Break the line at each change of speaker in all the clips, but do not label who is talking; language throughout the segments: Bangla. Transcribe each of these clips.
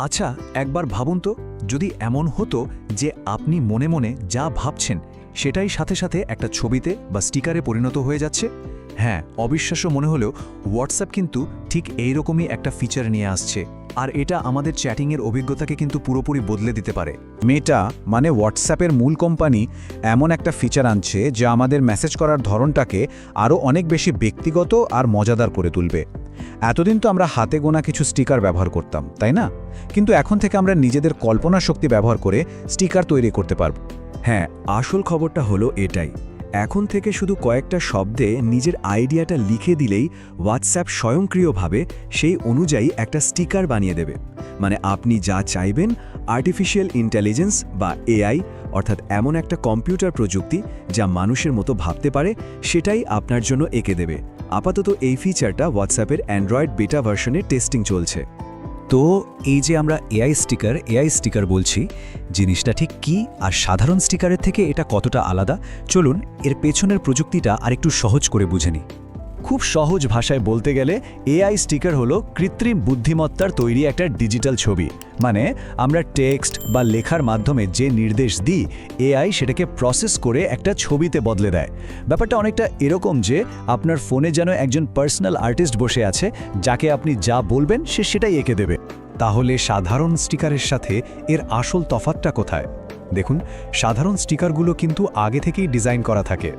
আচ্ছা একবার ভাবুন তো, যদি এমন হতো যে আপনি মনে মনে যা ভাবছেন সেটাই সাথে সাথে একটা ছবিতে বা স্টিকারে পরিণত হয়ে যাচ্ছে? হ্যাঁ অবিশ্বাস্য মনে হলেও হোয়াটসঅ্যাপ কিন্তু ঠিক এইরকমই একটা ফিচার নিয়ে আসছে। আর এটা আমাদের চ্যাটিংয়ের অভিজ্ঞতাকে কিন্তু পুরোপুরি বদলে দিতে পারে।
মেটা মানে হোয়াটসঅ্যাপের মূল কোম্পানি এমন একটা ফিচার আনছে যা আমাদের মেসেজ করার ধরনটাকে আরও অনেক বেশি ব্যক্তিগত আর মজাদার করে তুলবে। এতদিন তো আমরা হাতে গোনা কিছু স্টিকার ব্যবহার করতাম, তাই না? কিন্তু এখন থেকে আমরা নিজেদের কল্পনা শক্তি ব্যবহার করে স্টিকার তৈরি করতে পারব।
হ্যাঁ আসল খবরটা হলো এটাই। এখন থেকে শুধু কয়েকটা শব্দে নিজের আইডিয়াটা লিখে দিলেই হোয়াটসঅ্যাপ স্বয়ংক্রিয়ভাবে সেই অনুযায়ী একটা স্টিকার বানিয়ে দেবে। মানে আপনি যা চাইবেন আর্টিফিশিয়াল ইন্টেলিজেন্স বা এআই অর্থাৎ এমন একটা কম্পিউটার প্রযুক্তি যা মানুষের মতো ভাবতে পারে, সেটাই আপনার জন্য এঁকে দেবে। আপাতত এই ফিচারটা হোয়াটসঅ্যাপের অ্যান্ড্রয়েড বেটা ভার্সনের টেস্টিং চলছে। তো এই যে আমরা এআই স্টিকার এআই স্টিকার বলছি, জিনিসটা ঠিক কি আর সাধারণ স্টিকারের থেকে এটা কতটা আলাদা? চলুন এর পেছনের প্রযুক্তিটা আরেকটু সহজ করে বুঝে নিই। খুব সহজ ভাষায় বলতে গেলে এআই স্টিকার হলো কৃত্রিম বুদ্ধিমত্তার তৈরি একটা ডিজিটাল ছবি। মানে আমরা টেক্সট বা লেখার মাধ্যমে যে নির্দেশ দিই, এআই সেটাকে প্রসেস করে একটা ছবিতে বদলে দেয়। ব্যাপারটা অনেকটা এরকম যে আপনার ফোনে যেন একজন পার্সোনাল আর্টিস্ট বসে আছে, যাকে আপনি যা বলবেন সে সেটাই এঁকে দেবে। তাহলে সাধারণ স্টিকারের সাথে এর আসল তফাতটা কোথায়? দেখুন, সাধারণ স্টিকারগুলো কিন্তু আগে থেকেই ডিজাইন করা থাকে।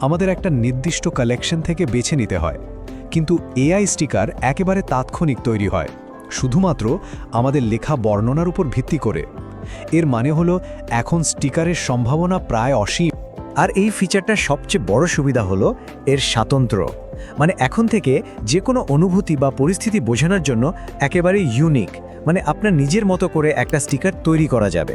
আমাদের একটা নির্দিষ্ট কালেকশন থেকে বেছে নিতে হয়। কিন্তু এআই স্টিকার একেবারে তাৎক্ষণিক তৈরি হয়। শুধুমাত্র আমাদের লেখা বর্ণনার উপর ভিত্তি করে। এর মানে হলো, এখন স্টিকারের সম্ভাবনা প্রায় অসীম। আর এই ফিচারটার সবচেয়ে বড় সুবিধা হলো এর স্বাতন্ত্র্য। মানে এখন থেকে যে কোনো অনুভূতি বা পরিস্থিতি বোঝানোর জন্য একেবারে ইউনিক মানে আপনার নিজের মতো করে একটা স্টিকার তৈরি করা যাবে।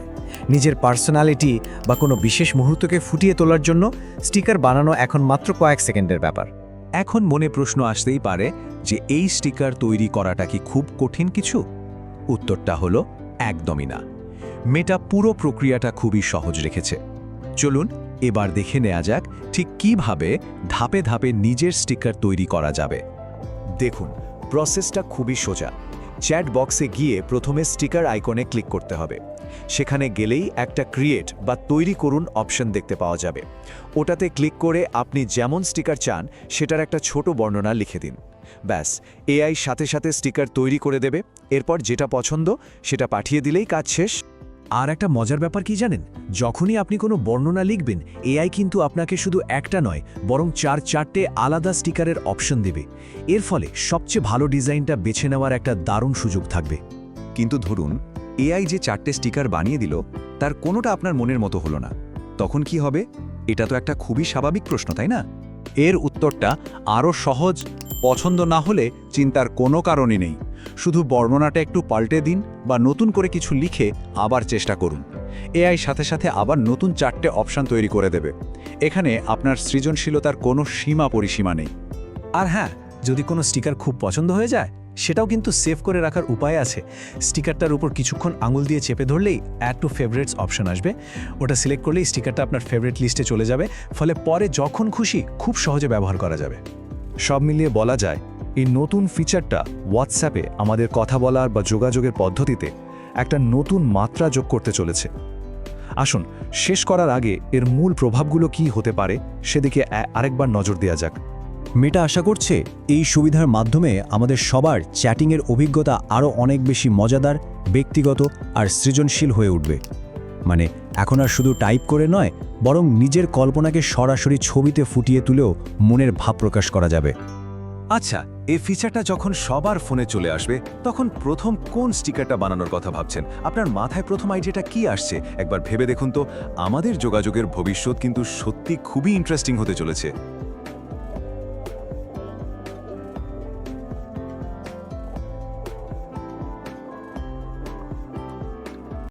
নিজের পার্সোনালিটি বা কোনো বিশেষ মুহূর্তকে ফুটিয়ে তোলার জন্য স্টিকার বানানো এখন মাত্র কয়েক সেকেন্ডের ব্যাপার। এখন মনে প্রশ্ন আসতেই পারে যে এই স্টিকার তৈরি করাটা কি খুব কঠিন কিছু? উত্তরটা হলো, একদমই না। মেটা পুরো প্রক্রিয়াটা খুবই সহজ রেখেছে। চলুন এবার দেখে নেওয়া যাক ঠিক কীভাবে ধাপে ধাপে নিজের স্টিকার তৈরি করা যাবে। দেখুন, প্রসেসটা খুবই সোজা। চ্যাট বক্সে গিয়ে প্রথমে স্টিকার আইকনে ক্লিক করতে হবে। সেখানে গেলেই একটা ক্রিয়েট বা তৈরি করুন অপশন দেখতে পাওয়া যাবে। ওটাতে ক্লিক করে আপনি যেমন স্টিকার চান, সেটার একটা ছোট বর্ণনা লিখে দিন। ব্যাস, এআই সাথে সাথে স্টিকার তৈরি করে দেবে। এরপর যেটা পছন্দ, সেটা পাঠিয়ে দিলেই কাজ শেষ। আর একটা মজার ব্যাপার কি জানেন? যখনই আপনি কোনো বর্ণনা লিখবেন এআই কিন্তু আপনাকে শুধু একটা নয়, বরং চার চারটে আলাদা স্টিকারের অপশন দেবে। এর ফলে সবচেয়ে ভালো ডিজাইনটা বেছে নেওয়ার একটা দারুণ সুযোগ থাকবে। কিন্তু ধরুন এআই যে চারটে স্টিকার বানিয়ে দিল, তার কোনোটা আপনার মনের মতো হলো না। তখন কি হবে? এটা তো একটা খুবই স্বাভাবিক প্রশ্ন, তাই না?
এর উত্তরটা আরও সহজ, পছন্দ না হলে চিন্তার কোনো কারণই নেই। শুধু বর্ণনাটা একটু পাল্টে দিন বা নতুন করে কিছু লিখে আবার চেষ্টা করুন। এআই সাথে সাথে আবার নতুন চারটে অপশান তৈরি করে দেবে। এখানে আপনার সৃজনশীলতার কোনো সীমা পরিসীমা নেই।
আর হ্যাঁ যদি কোনো স্টিকার খুব পছন্দ হয়ে যায়, সেটাও কিন্তু সেভ করে রাখার উপায় আছে। স্টিকারটার উপর কিছুক্ষণ আঙুল দিয়ে চেপে ধরলেই অ্যাড টু ফেভারিটস অপশন আসবে। ওটা সিলেক্ট করলেই স্টিকারটা আপনার ফেভারিট লিস্টে চলে যাবে। ফলে পরে যখন খুশি, খুব সহজে ব্যবহার করা যাবে। সব মিলিয়ে বলা যায় এই নতুন ফিচারটা হোয়াটসঅ্যাপে আমাদের কথা বলার বা যোগাযোগের পদ্ধতিতে একটা নতুন মাত্রা যোগ করতে চলেছে। আসুন শেষ করার আগে এর মূল প্রভাবগুলো কি হতে পারে সেদিকে আরেকবার নজর দেওয়া যাক। মেটা আশা করছে এই সুবিধার মাধ্যমে আমাদের সবার চ্যাটিংয়ের অভিজ্ঞতা আরও অনেক বেশি মজাদার ব্যক্তিগত আর সৃজনশীল হয়ে উঠবে। মানে এখন আর শুধু টাইপ করে নয় বরং নিজের কল্পনাকে সরাসরি ছবিতে ফুটিয়ে তুলেও মনের ভাব প্রকাশ করা যাবে। আচ্ছা এই ফিচারটা যখন সবার ফোনে চলে আসবে, তখন প্রথম কোন স্টিকারটা বানানোর কথা ভাবছেন? আপনার মাথায় প্রথম আইডিয়াটা কি আসছে? একবার ভেবে দেখুন তো, আমাদের যোগাযোগের ভবিষ্যৎ কিন্তু সত্যি খুবই ইন্টারেস্টিং হতে চলেছে।